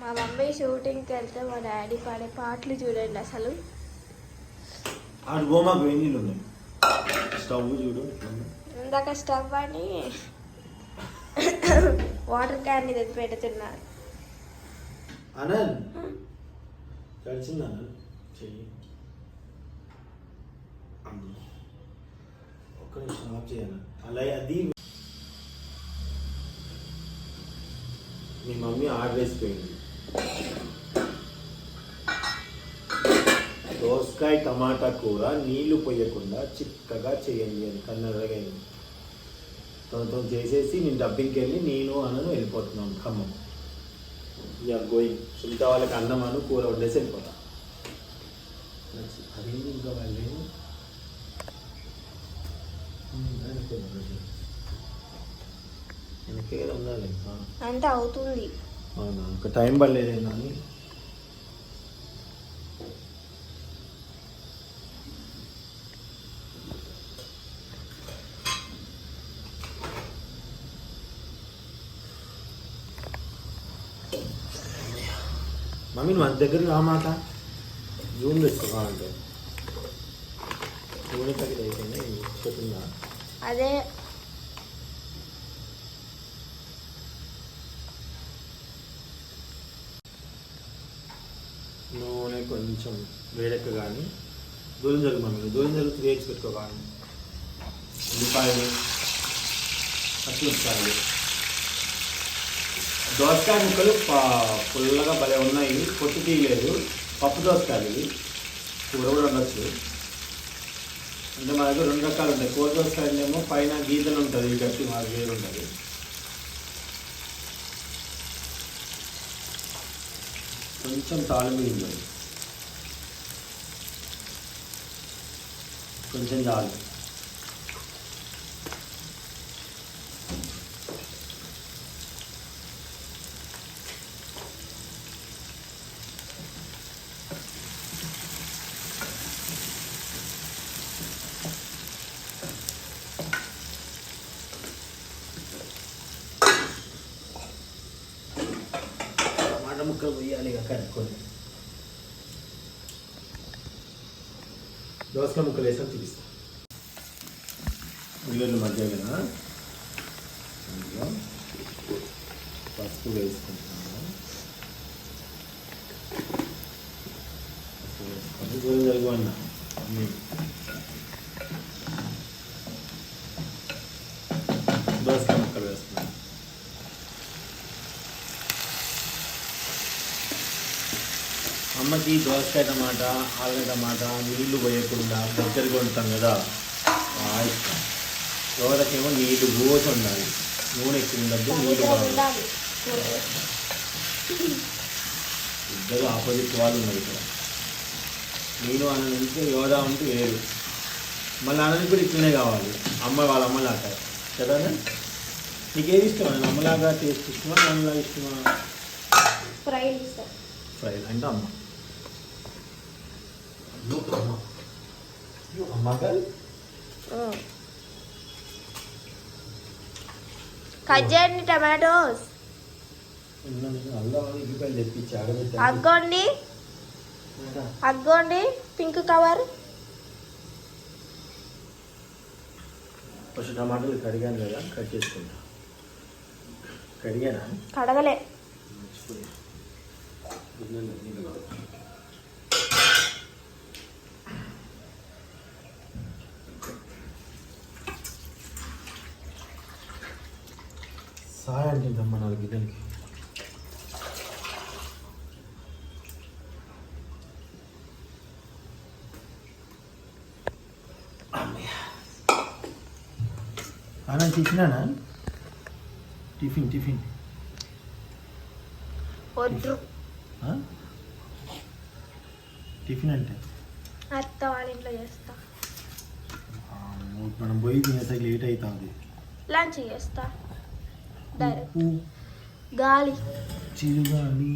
మా మమ్మీ షూటింగ్కి వెళ్తే మా డాడీ పాడే పాటలు చూడండి అసలు. ఆడు గోమాకు వేడి నీళ్ళు ఉన్నాయి. స్టవ్ చూడు. ఇందాక స్టవ్ అని వాటర్ క్యాన్ తెచ్చి పెడుతున్నారు అనంత్ కలిసింది అనంత్ చెయ్యి. అమ్మ. ఒక్క నిమిషం ఆఫ్ చేయను అలా అది మీ మమ్మీ ఆర్డర్ వేసిపోయింది. దోసకాయ టమాటా కూర నీళ్ళు పోయకుండా చిక్కగా చేయండి అని కన్నరగా తొందర చేసేసి నేను డబ్బింగ్కి వెళ్ళి నేను అనను వెళ్ళిపోతున్నాను ఖమ్మం. ఇక గోయింగ్ సునీత వాళ్ళకి అన్నం అను కూర వండేసి వెళ్ళిపోతా. అది ఇంకా వాళ్ళు వెనకే ఉండాలి అంటే అవుతుంది. అవునా? ఇంకా టైం పడలేదేనా అని మమ్మీ నువ్వు అంత దగ్గర రామాట జూమ్ తెచ్చుకో అంటే జూమ్ ప్యాకెట్ అయిపోయింది? చెప్పిందా? అదే నూనె కొంచెం వేడెక్క కానీ దూరం జరుగు మమ్మీ దూరం జరుగు వేచి పెట్టుకో కానీ ఉల్లిపాయలు పచ్చిమిరపకాయలు దోసకాయ ముక్కలు ప- పుల్లగా భలే ఉన్నాయి. పొట్టు తీయలేదు పప్పు దోసకాయలు ఇవి. కూర కూడా ఉండొచ్చు అంటే మా దగ్గర రెండు రకాలు ఉంటాయి. కూర దోసకాయలు ఏమో పైన గీతలు ఉంటుంది గట్టి మా వేరు ఉంటుంది. కొంచెం తాళమిగింది కొంచెం చాలు టమాటా ముక్కలు పోయాలి ఇక దోసకాయ ముక్కలు వేసాం చూపిస్తా ఉల్లిగడ్డలు మధ్య కదా అందులో పసుపు వేసుకుంటున్నాము పసుపు వేసుకొని దూరం జరుగు అన్న ఉమ్. దోసకాయ ముక్కలు వేస్తున్నాను అమ్మకి దోసకాయ టమాటా ఆలుగడ్డ టమాటా నీళ్ళు పోయకుండా దగ్గరికి ఉంటాం కదా. ఇష్టం. ఎవరికేమో నీళ్ళు పోసి ఉండాలి నూనె ఎక్కువ ఉండద్దు నీళ్ళు కావాలి. ఇద్దరు ఆపోజిట్ వాళ్ళు ఉన్నారు ఇక్కడ. నేను అన్న ఉంటే యోధా ఉంటే వేరు. మళ్ళీ అన్నది కూడా ఇట్లనే కావాలి. అమ్మ వాళ్ళ అమ్మలాగా కదా నీకేది ఇష్టం? అన్న అమ్మలాగా టేస్ట్ ఇష్టమా? అమ్మలాగా ఇష్టమా? ఫ్రై ఇస్తాం ఫ్రై అంటే అమ్మ అమ్మ అమ్మ గారు కట్ చేయండి టమాటోస్. అగ్గోండి. అగ్గోండి పింక్ కవర్. ఫస్ట్ టమాటాలు కడిగాను కదా కట్ చేసుకుంటా. కడిగానా? కడగలే. సాయం అంటుందమ్మా నాలుగు గిన్నెలకి అన్న టిఫినా? Tiffin tiffin. వద్దు? టిఫిన్ అంటే? అత్త వాళ్ళ ఇంట్లో చేస్తా. మనం పోయి తినేసరికి లేట్ అవుతుంది. లంచ్ చేస్తా. గాలి. చిరుగాలి.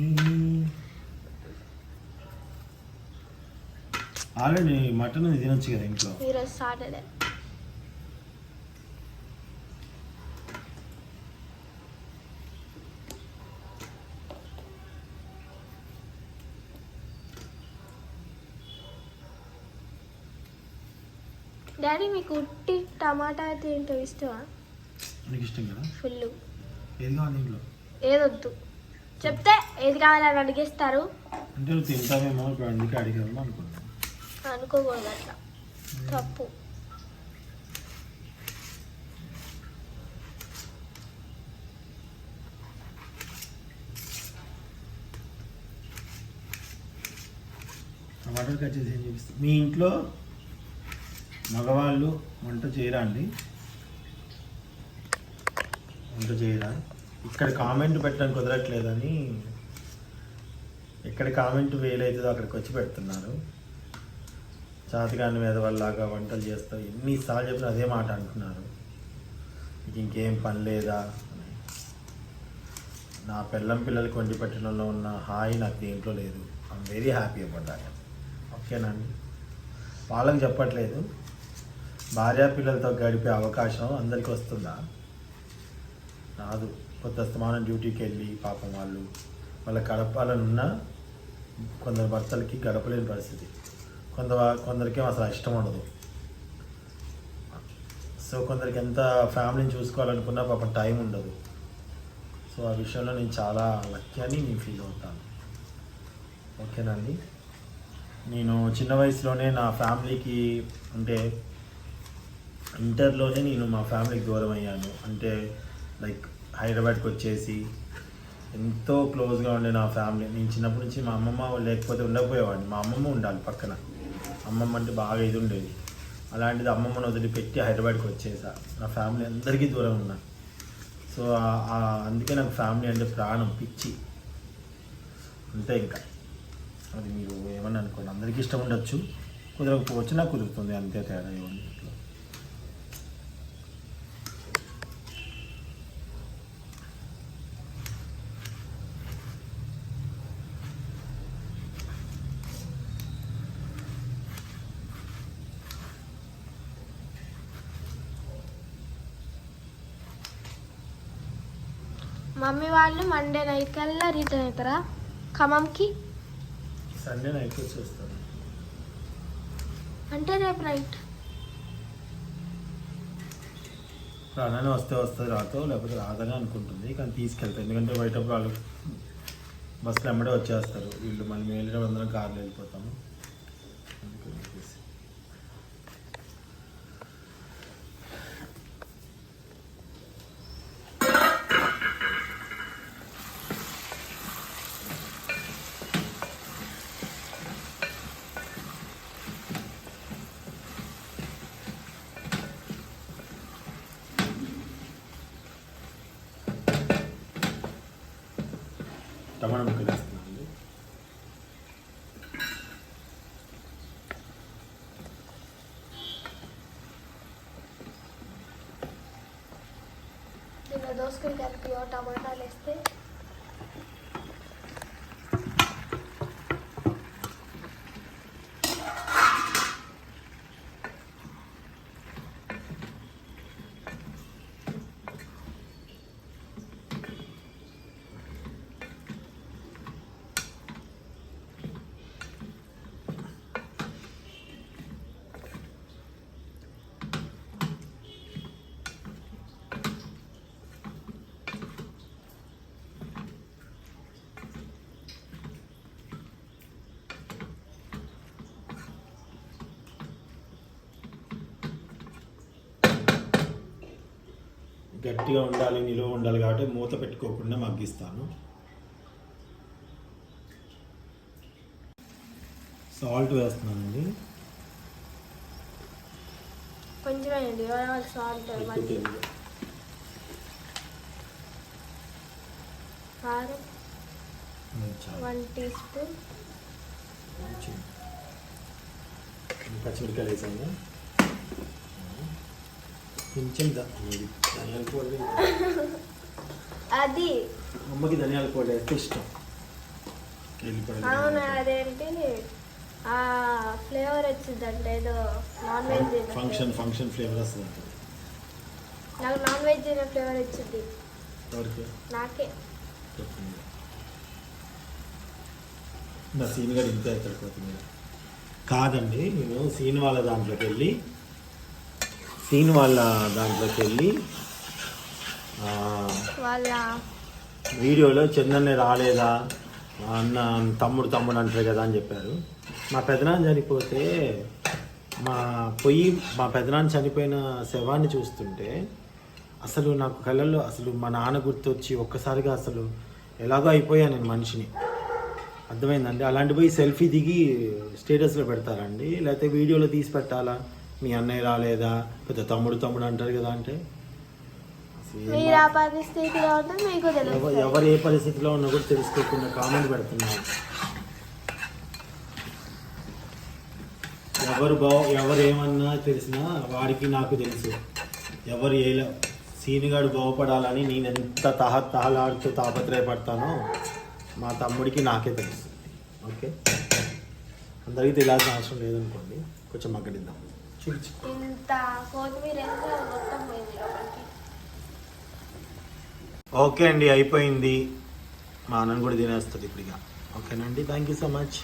ఆల్రెడీ మటన్ తినొచ్చు కదా ఇంట్లో? ఈరోజు సాటర్డే. డాడీ మీకు ఉట్టి టమాటా అయితే ఇష్టమా? ఇష్టం కదా? ఫుల్ ఏది కావాలి ఇంట్లో? ఏదొద్దు. చెప్తే ఏది కావాలని అడిగేస్తారు. అంటే నువ్వు తింటావేమో ఇప్పుడు అందుకే అడిగాము అనుకున్నాను అనుకోకూడదు అట్లా. తప్పు. టమాటాలు కట్ చేసి ఏం చూపిస్తాం మీ ఇంట్లో మగవాళ్ళు వంట చేయరా అండి? వంట చేయరా ఇక్కడ కామెంట్ పెట్టడానికి కుదరట్లేదని ఎక్కడ కామెంట్ వేలవుతుందో అక్కడికి వచ్చి పెడుతున్నారు. చాతకాన్ని మీద వాళ్ళలాగా వంటలు చేస్తావు ఎన్నిసార్లు చెప్పిన అదే మాట అంటున్నారు. ఇంకేం పని లేదా? అని. నా పిల్లం పిల్లలకి వండి పెట్టడంలో ఉన్న హాయి నాకు దేంట్లో లేదు. I'm very happy about that ఓకేనండి వాళ్ళకి చెప్పట్లేదు. భార్యా పిల్లలతో గడిపే అవకాశం అందరికీ వస్తుందా? రాదు కొత్త స్తమానం డ్యూటీకి వెళ్ళి పాపం వాళ్ళు. వాళ్ళ గడపాలనున్న కొందరు భర్తలకి గడపలేని పరిస్థితి. కొంత కొందరికి అసలు ఇష్టం ఉండదు. సో కొందరికి ఎంత ఫ్యామిలీని చూసుకోవాలనుకున్నా పాపం టైం ఉండదు. సో ఆ విషయంలో నేను చాలా లక్కీ అని నేను ఫీల్ అవుతాను. ఓకేనండి నేను చిన్న వయసులోనే నా ఫ్యామిలీకి అంటే ఇంటర్లోనే నేను మా ఫ్యామిలీకి దూరం అయ్యాను అంటే లైక్ హైదరాబాద్కి వచ్చేసి ఎంతో క్లోజ్గా ఉండే నా ఫ్యామిలీ. నేను చిన్నప్పటి నుంచి మా అమ్మమ్మ లేకపోతే ఉండకపోయేవాడిని. మా అమ్మమ్మ ఉండాలి పక్కన. అమ్మమ్మ అంటే బాగా ఇది ఉండేది. అలాంటిది అమ్మమ్మను వదిలిపెట్టి హైదరాబాద్కి వచ్చేసా. నా ఫ్యామిలీ అందరికీ దూరం ఉన్నా. సో అందుకే నాకు ఫ్యామిలీ అంటే ప్రాణం పిచ్చి. అంతే ఇంకా. అది మీరు ఏమని అనుకోండి. అందరికీ ఇష్టం ఉండొచ్చు. కుదరకపోవచ్చు నాకు కుదురుతుంది. అంతే తేడా ఏమన్నా మమ్మీ వాళ్ళు మండే నైట్ కల్లా రిటర్న్ అవుతారా ఖమ్మంకి సండే నైట్ వచ్చేస్తాను అంటే రేపు నైట్ ప్రాణాన్ని వస్తే వస్తుంది రాతో లేకపోతే రాదని అనుకుంటుంది కానీ తీసుకెళ్తాను ఎందుకంటే బయటప్పుడు వాళ్ళు బస్సులు ఎమ్మడే వచ్చేస్తారు. వీళ్ళు మళ్ళీ మేము వెళ్ళిన అందరం కార్లో వెళ్ళిపోతాము. టమాటా ముక్కలు వేస్తున్నానండి దీనిలో దోసకాయ కలిపి ఓ టమాటాలు వేస్తే గట్టిగా ఉండాలి నిలువ ఉండాలి కాబట్టి మూత పెట్టుకోకుండా మగ్గిస్తాను. సాల్ట్ వేస్తున్నానండి. కొంచెం వేయండి ఎవరైనా సాల్ట్ కారం వన్ టీ స్పూన్. కొంచెం. పచ్చిమిరకాయలు వేసాము కొంచెం ద- ఇది ధనియాల పొడి అది. అమ్మకి ధనియాల పొడి వేస్తే ఇష్టం. అవును అదేంటి? ఆ ఫ్లేవర్ వచ్చిందంటే ఏదో non veg function function flavour వస్తుంది అంట. నాకు నాన్ వెజ్ తిన్న ఫ్లేవర్ వచ్చింది. నాకే. నా సీన్ గారు ఇంతే ఎక్కడ కొత్తిమీర. కాదండి నేను సీన్ వాళ్ళ దాంట్లోకి వెళ్ళి సీన్ వాళ్ళ దాంట్లోకి వెళ్ళి వాళ్ళ వీడియోలో చందన్నే రాలేదా అన్న తమ్ముడు తమ్ముడు అంటారు కదా అని చెప్పారు. మా పెదనాన్న చనిపోతే మా పొయ్యి మా పెదనాన్న చనిపోయిన శవాన్ని చూస్తుంటే అసలు నాకు కళ్ళల్లో అసలు మా నాన్న గుర్తొచ్చి ఒక్కసారిగా అసలు ఎలాగో అయిపోయా నేను మనిషిని. అర్థమైందండి? అలాంటి పోయి సెల్ఫీ దిగి స్టేటస్లో పెడతారండి? లేకపోతే వీడియోలో తీసి పెట్టాలా? మీ అన్నయ్య రాలేదా? పెద్ద తమ్ముడు తమ్ముడు అంటారు కదా అంటే. అసలు ఏం మీరు ఆ పరిస్థితిలో ఉంటే మీకు ఎవ- తెలుస్తుంది ఎవరు ఏ పరిస్థితిలో ఉన్నా కూడా తెలుసుకోకుండా కామెంట్ పెడుతున్నారు. ఎవరు బావ ఎవరు ఏమన్నా తెలిసినా వాడికి నాకు తెలుసు. ఎవరు ఏ సీనిగాడు బాగుపడాలని నేను ఎంత తహ తహలాడుతూ తాపత్రయపడతానో మా తమ్ముడికి నాకే తెలుసు. ఓకే? అందరికీ తెలియాల్సిన అవసరం లేదనుకోండి. కొంచెం మగ్గడిద్దాం ఇంత కొత్తిమీర మొత్తం పోయింది లోపలికి? ఓకే అండి అయిపోయింది. మా అన్నను కూడా తినేస్తుంది ఇప్పుడు ఇక ఓకేనండి థ్యాంక్ యూ సో మచ్